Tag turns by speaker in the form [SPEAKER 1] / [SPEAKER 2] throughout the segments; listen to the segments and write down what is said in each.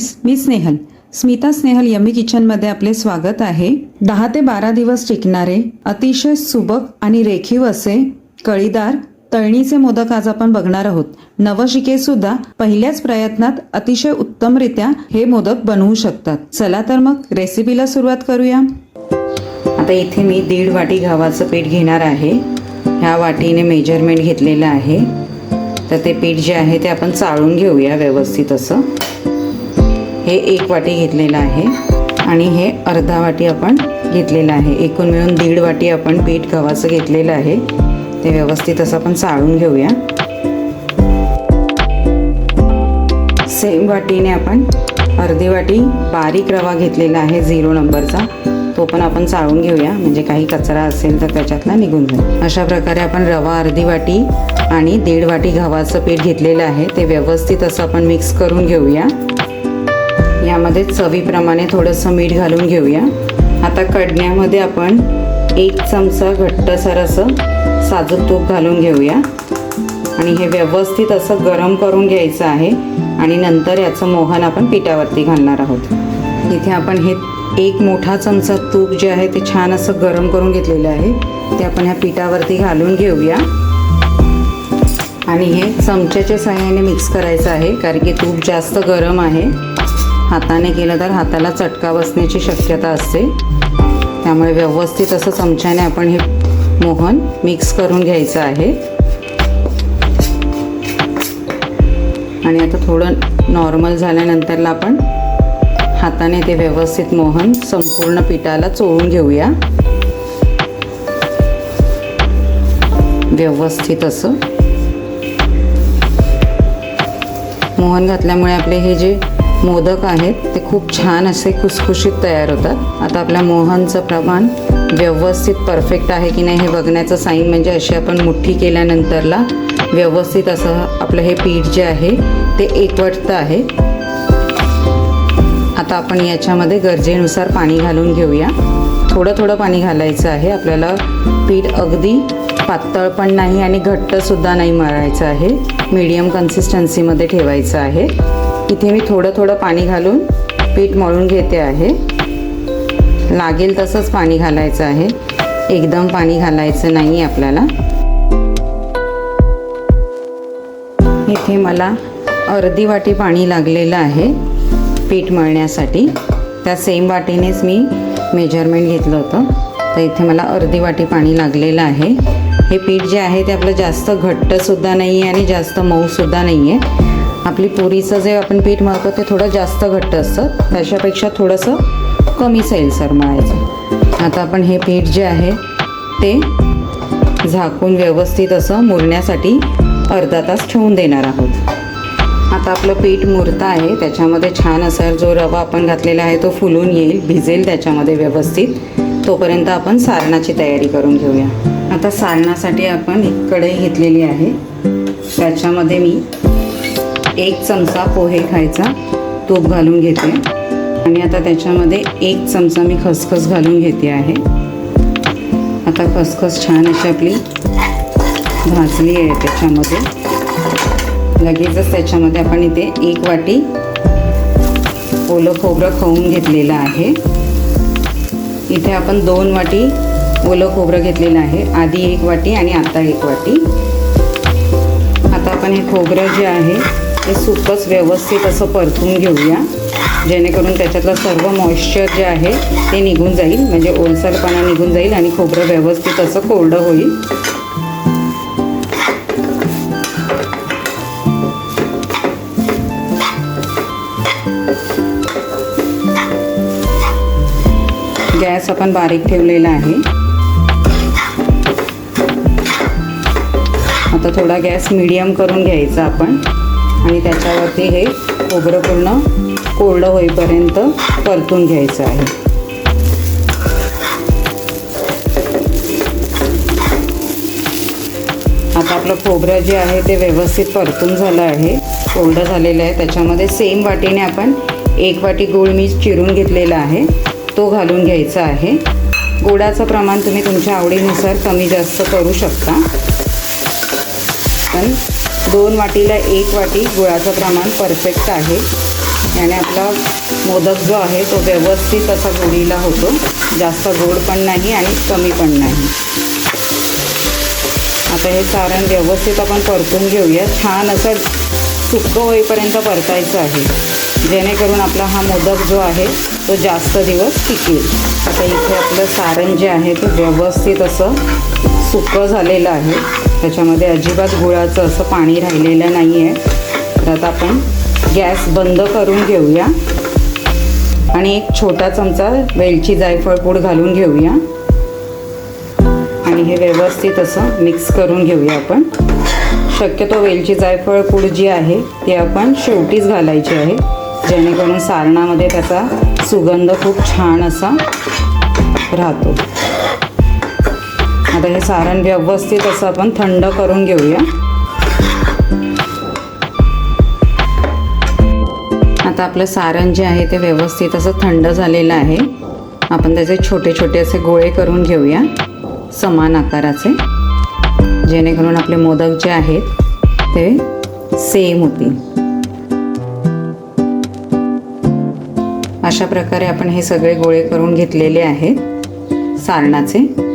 [SPEAKER 1] Friends मी Snehal. Smita Snehal yummy किचनमध्ये आपले स्वागत आहे. दहा ते बारा दिवस टिकणारे अतिशय सुबक आणि रेखीव असे कळीदार तळणीचे मोदक आज आपण बघणार आहोत. नवशिके सुद्धा पहिल्याच प्रयत्नात अतिशय उत्तमरित्या हे मोदक बनवू शकतात. चला तर मग रेसिपीला सुरुवात करूया. आता इथे मी दीड वाटी गव्हाचं पीठ घेणार आहे. ह्या वाटीने मेजरमेंट घेतलेलं आहे. तर ते पीठ जे आहे ते आपण चाळून घेऊया व्यवस्थित असं. हे एक वाटी घेतलेलं आहे आणि हे अर्धा वाटी आपण घेतलेलं आहे. एकूण मिळून दीड वाटी आपण पीठ गव्हाचं घेतलेलं आहे. ते व्यवस्थित असं आपण चाळून घेऊया. सेम वाटीने आपण अर्धी वाटी बारीक रवा घेतलेला आहे झिरो नंबरचा तो पण आपण चाळून घेऊया. म्हणजे काही कचरा असेल तर त्याच्यातला निघून जाईल. अशा प्रकारे आपण रवा अर्धी वाटी आणि दीड वाटी गव्हाचं पीठ घेतलेलं आहे. ते व्यवस्थित असं आपण मिक्स करून घेऊया. यामध्ये चवीप्रमाणे थोडंसं मीठ घालून घेऊया. आता कडण्यामध्ये आपण एक चमचा घट्टसर असं साजूक तूप घालून घेऊया. आणि हे व्यवस्थित असं गरम करून घ्यायचं आहे. आणि नंतर याचं मोहन आपण पिठावरती घालणार आहोत. इथे आपण हे एक मोठा चमचा तूप जे आहे ते छान असं गरम करून घेतलेलं आहे. ते आपण ह्या पिठावरती घालून घेऊया. आणि हे चमच्याच्या सहाय्याने मिक्स करायचं आहे कारण की तूप जास्त गरम आहे. हाताने केलं तर हाताला चटका बसण्याची शक्यता असते. त्यामुळे व्यवस्थित असं चमच्याने आपण हे मोहन मिक्स करून घ्यायचं आहे. आणि आता थोडं नॉर्मल झाल्यानंतरला आपण हाताने ते व्यवस्थित मोहन संपूर्ण पिठाला चोळून घेऊया. व्यवस्थित असं. मोहन घातल्यामुळे आपले हे जे मोदक आहेत. ते खूप छान असे खुसखुशीत तयार होतात. आता आपल्या मोहनचं प्रमाण व्यवस्थित परफेक्ट आहे की नाही हे बघण्याचं साईन म्हणजे अशी आपण मुठ्ठी केल्यानंतरला व्यवस्थित असं आपलं हे पीठ जे आहे ते एकवटतं आहे. आता आपण याच्यामध्ये गरजेनुसार पाणी घालून घेऊया. थोडं थोडं पाणी घालायचं आहे. आपल्याला पीठ अगदी पातळ पण नाही आणि घट्टसुद्धा नाही मळायचं आहे. मीडियम कन्सिस्टन्सीमध्ये ठेवायचं आहे. इथे मी थोडं थोडं पाणी घालून पीठ मळून घेते आहे. लागेल तसंच पाणी घालायचं आहे. एकदम पाणी घालायचं नाही आपल्याला. इथे मला अर्धी वाटी पाणी लागलेलं आहे पीठ मळण्यासाठी. त्या सेम वाटीनेच मी मेजरमेंट घेतलं होतं. तर इथे मला अर्धी वाटी पाणी लागलेलं आहे. हे पीठ जे आहे ते आपलं जास्त घट्टसुद्धा नाही आहे आणि जास्त मऊसुद्धा नाही आहे आपली पुरीचं जे आपण पीठ मळतो ते थोडं जास्त घट्ट असतं. त्याच्यापेक्षा थोडंसं कमी सैलसर मळायचं. आता आपण हे पीठ जे आहे ते झाकून व्यवस्थित असं मुरण्यासाठी अर्धा तास ठेवून देणार आहोत. आता आपलं पीठ मुरतं आहे त्याच्यामध्ये छान असा जो रवा आपण घातलेला आहे तो फुलून येईल भिजेल त्याच्यामध्ये व्यवस्थित. तोपर्यंत आपण सारणाची तयारी करून घेऊया. आता सारणासाठी आपण एक कढई घेतलेली आहे. त्याच्यामध्ये मी एक चमचा पोहे खायचा तूप घालून घेते. आणि आता त्याच्यामध्ये एक चमचा मी खसखस घालून घेते आहे. आता खसखस छान अशी आपली भाजली आहे त्याच्यामध्ये. लगेचच त्याच्यामध्ये आपण इथे एक वाटी ओलं खोबरं खाऊन घेतलेलं आहे. इथे आपण दोन वाटी ओलं खोबरं घेतलेलं आहे. आधी एक वाटी आणि आता एक वाटी. आता आपण हे खोबरं जे आहे ते सुकच व्यवस्थित असं परतून घेऊया. जेणेकरून त्याच्यातलं सर्व मॉइश्चर जे आहे ते निघून जाईल. म्हणजे ओलसरपणा निघून जाईल आणि खोबरं व्यवस्थित असं कोरडं होईल. गॅस आपण बारीक ठेवलेला आहे. आता थोडा गॅस मिडियम करून घ्यायचा आपण. आणि त्याच्यावरती हे खोबरं पूर्ण कोरडं होईपर्यंत परतून घ्यायचं आहे. आता आपलं खोबरं जे आहे ते व्यवस्थित परतून झालं आहे. कोरडं झालेलं आहे. त्याच्यामध्ये सेम वाटीने आपण एक वाटी गूळ मी चिरून घेतलेला आहे. तो घालून घ्यायचा आहे. गोडाचं प्रमाण तुम्ही तुमच्या आवडीनुसार कमी जास्त करू शकता. पण दोन वाटीला एक वाटी गुळाचं प्रमाण परफेक्ट आहे. याने आपला मोदक जो आहे तो व्यवस्थित असा गोडीला होतो. जास्त गोड पण नाही आणि कमी पण नाही. आता हे सारण व्यवस्थित आपण परतून घेऊया. छान असं सुक्कं होईपर्यंत परतायचं आहे. जेणेकरून आपला हा मोदक जो आहे तो जास्त दिवस टिकेल. आता इथे आपलं सारण जे आहे ते व्यवस्थित असं सुकं झालेलं आहे. त्याच्यामध्ये अजिबात गुळाचं असं पाणी राहिलेलं नाही आहे तर आता आपण गॅस बंद करून घेऊया. आणि एक छोटा चमचा वेलची जायफळ पूड घालून घेऊया. आणि हे व्यवस्थित असं मिक्स करून घेऊया आपण. शक्यतो वेलची जायफळ पूड जी आहे ती आपण शेवटीच घालायची आहे. जेणेकरून सारणामध्ये त्याचा सुगंध खूप छान असा राहतो. आता हे सारण व्यवस्थित असं आपण थंड करून घेऊया. आता आपलं सारण जे आहे ते व्यवस्थित असं थंड झालेलं आहे. आपण त्याचे छोटे छोटे असे गोळे करून घेऊया समान आकाराचे. जेणेकरून आपले मोदक जे आहेत ते सेम होतील. अशा प्रकारे आपण हे सगळे गोळे करून घेतलेले आहेत सारणाचे.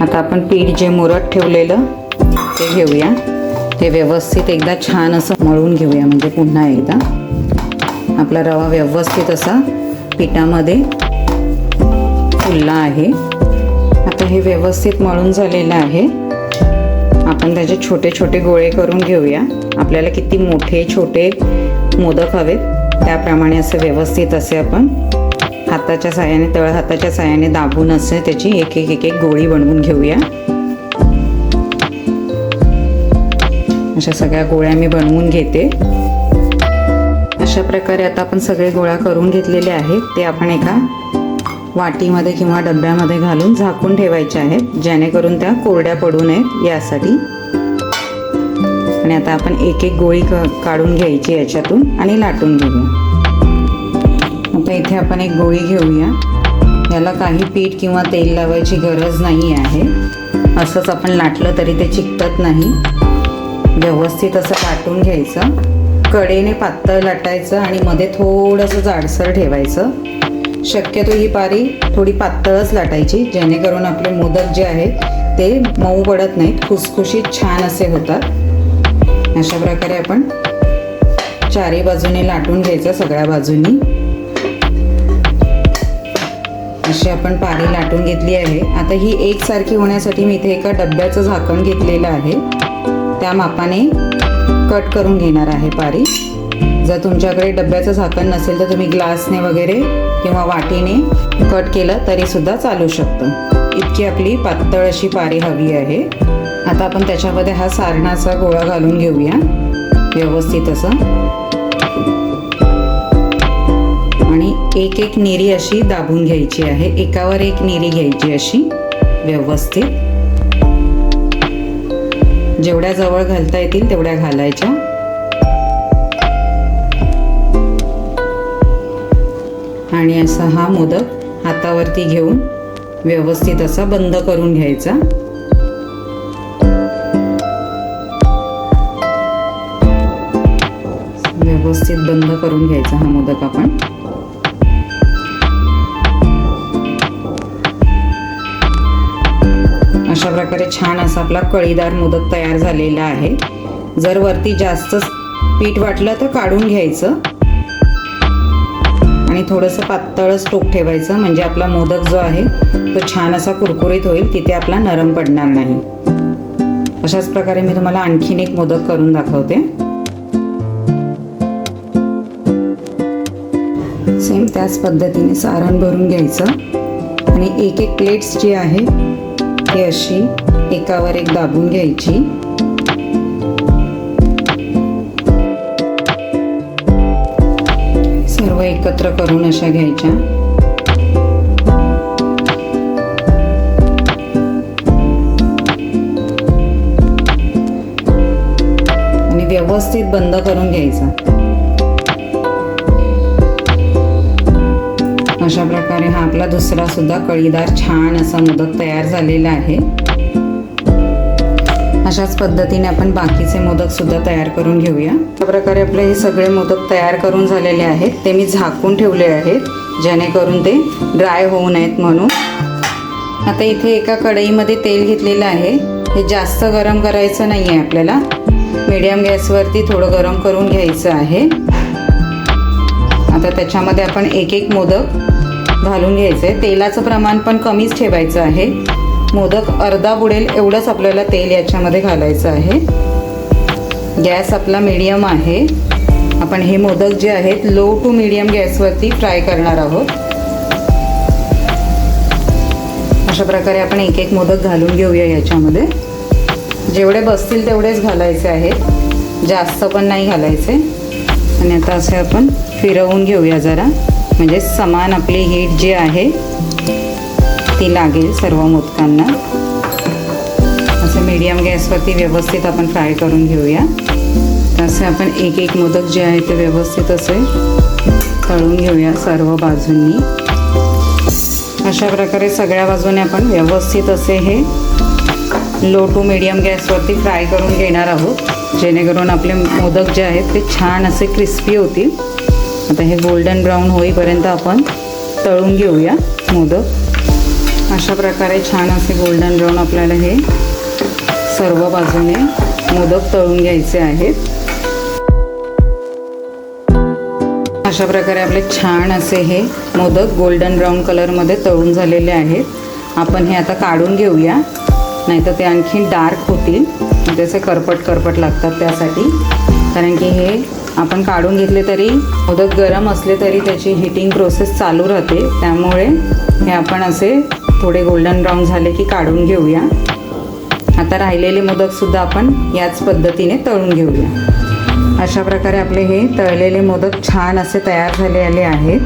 [SPEAKER 1] आता आपण पीठ जे मुरत ठेवलेलं ते घेऊया. ते व्यवस्थित एकदा छान असं मळून घेऊया म्हणजे पुन्हा एकदा. आपला रवा व्यवस्थित असा पिठामध्ये फुलला आहे. आता हे व्यवस्थित मळून झालेलं आहे. आपण त्याचे छोटे छोटे गोळे करून घेऊया. आपल्याला किती मोठे छोटे मोदक हवेत त्याप्रमाणे असे व्यवस्थित असे आपण हाताच्या साह्याने तळ हाताच्या साह्याने दाबून असं त्याची एक एक एक एक गोळी बनवून घेऊया. अशा सगळ्या गोळ्या मी बनवून घेते. अशा प्रकारे आता आपण सगळे गोळा करून घेतलेले आहेत. ते आपण एका वाटीमध्ये किंवा डब्यामध्ये घालून झाकून ठेवायचे आहेत जेणेकरून त्या कोरड्या पडू नयेत यासाठी. आणि आता आपण एक एक गोळी क काढून घ्यायची याच्यातून आणि लाटून घेऊया. आता इथे आपण एक गोळी घेऊया. याला काही पीठ किंवा तेल लावायची गरज नाही आहे. असंच आपण लाटलं तरी ते चिकटत नाही. व्यवस्थित असं लाटून घ्यायचं. कडेने पातळ लाटायचं आणि मध्ये थोडंसं जाडसर ठेवायचं. शक्यतो ही पारी थोडी पातळच लाटायची जेणेकरून आपले मोदक जे आहेत ते मऊ पडत नाहीत खुसखुशीत छान असे होतात. अशा प्रकारे आपण चारी बाजूने लाटून घ्यायचं सगळ्या बाजूनी. अशी आपण पारी लाटून घेतली आहे. आता ही एकसारखी होण्यासाठी मी इथे एका डब्याचं झाकण घेतलेलं आहे. त्या मापाने कट करून घेणार आहे पारी. जर तुमच्याकडे डब्याचं झाकण नसेल तर तुम्ही ग्लासने वगैरे किंवा वाटीने कट केलं तरी सुद्धा चालू शकतं. इतकी आपली पातळ अशी पारी हवी आहे. आता आपण त्याच्यामध्ये हा सारणाचा गोळा घालून घेऊया. व्यवस्थित असं. एक एक निरी अशी दाबून घ्यायची आहे. एकावर एक निरी घ्यायची अशी. व्यवस्थित. जेवढ्या जवळ घालता येतील तेवढ्या घालायच्या. आणि असा हा मोदक हातावरती घेऊन व्यवस्थित असा बंद करून घ्यायचा. व्यवस्थित बंद करून घ्यायचा हा मोदक आपण. प्रकारे छान असा आपला कळीदार मोदक तयार झालेला आहे. जर वरती जास्त पीठ वाटलं तर काढून घ्यायचं. आणि थोडंसं पातळच टोक ठेवायचं म्हणजे आपला मोदक जो आहे तो छान असा कुरकुरीत होईल तिथे आपला नरम पडणार नाही. अशाच प्रकारे मी तुम्हाला आणखीन एक मोदक करून दाखवते. सेम त्याच पद्धतीने सारण भरून घ्यायचं. आणि एक एक प्लेट्स जी आहे ती अशी एकावर एक दाबून घ्यायची. सर्व एकत्र करून अशा घ्यायच्या. आणि व्यवस्थित बंद करून घ्यायचा. अशा प्रकारे हा आपला दुसरा सुद्धा कळीदार छान असा मोदक तयार झालेला आहे. अशाच पद्धतीने आपण बाकीचे मोदक सुद्धा तयार करून घेऊया. अशा प्रकारे आपले हे सगळे मोदक तयार करून झालेले आहेत. ते मी झाकून ठेवले आहेत जेणेकरून ते ड्राय होऊ नयेत म्हणून. आता इथे एका कढईमध्ये तेल घेतलेलं आहे. हे जास्त गरम करायचं नाही आहे आपल्याला मीडियम गॅसवरती थोडं गरम करून घ्यायचं आहे. आता त्याच्यामध्ये आपण एक एक मोदक घालून घ्यायचं आहे तेलाचं प्रमाण पण कमीच ठेवायचं आहे. मोदक अर्धा बुडेल एवढंच आपल्याला तेल याच्यामध्ये घालायचं आहे. गॅस आपला मीडियम आहे. आपण हे मोदक जे आहेत लो टू मीडियम गॅसवरती फ्राय करणार आहोत. अशा प्रकारे आपण एक एक मोदक घालून घेऊया याच्यामध्ये. जेवढे बसतील तेवढेच घालायचे आहेत जास्त पण नाही घालायचे. आणि आता असे आपण फिरवून घेऊया जरा. म्हणजे समान आपली हीट जी आहे ती लागेल सर्व मोदकांना. असं मीडियम गॅसवरती व्यवस्थित आपण फ्राय करून घेऊया. तसे आपण एक एक मोदक जे आहे ते व्यवस्थित असे तळून घेऊया सर्व बाजूंनी. अशा प्रकारे सगळ्या बाजूने आपण व्यवस्थित असे हे लो टू मीडियम गॅसवरती फ्राय करून घेणार आहोत. जेणेकरून आपले मोदक जे आहेत ते छान असे क्रिस्पी होतील. आता हे गोल्डन ब्राऊन होईपर्यंत आपण तळून घेऊया मोदक. अशा प्रकारे छान असे गोल्डन ब्राऊन आपल्याला हे सर्व बाजूने मोदक तळून घ्यायचे आहेत. अशा प्रकारे आपले छान असे हे मोदक गोल्डन ब्राऊन कलरमध्ये तळून झालेले आहेत. आपण हे आता काढून घेऊया. नाहीतर ते आणखी डार्क होतील. त्याचे करपट करपट लागतात त्यासाठी. कारण की हे आपण काढून घेतले तरी मोदक गरम असले तरी त्याची हिटिंग प्रोसेस चालू राहते. त्यामुळे हे आपण असे थोडे गोल्डन ब्राऊन झाले की काढून घेऊया. आता राहिलेले मोदकसुद्धा आपण याच पद्धतीने तळून घेऊया. अशा प्रकारे आपले हे तळलेले मोदक छान असे तयार झालेले आहेत.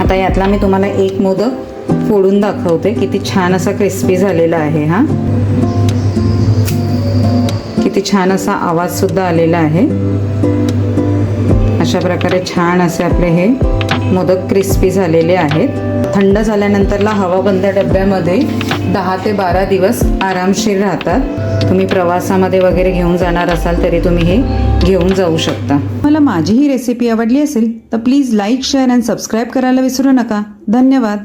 [SPEAKER 1] आता यातला मी तुम्हाला एक मोदक फोडून दाखवते. किती छान असा क्रिस्पी झालेला आहे हा. किती छान असा आवाज सुद्धा आलेला आहे. अशा प्रकारे छान असे आपले हे मोदक क्रिस्पी झालेले आहेत. थंड झाल्यानंतरला हवाबंद डब्यामध्ये दहा ते बारा दिवस आरामशीर राहतात. तुम्ही प्रवासामध्ये वगैरे घेऊन जाणार असाल तरी तुम्ही हे घेऊन जाऊ शकता. मला माझी ही रेसिपी आवडली असेल तर please like share and subscribe करायला विसरू नका. धन्यवाद.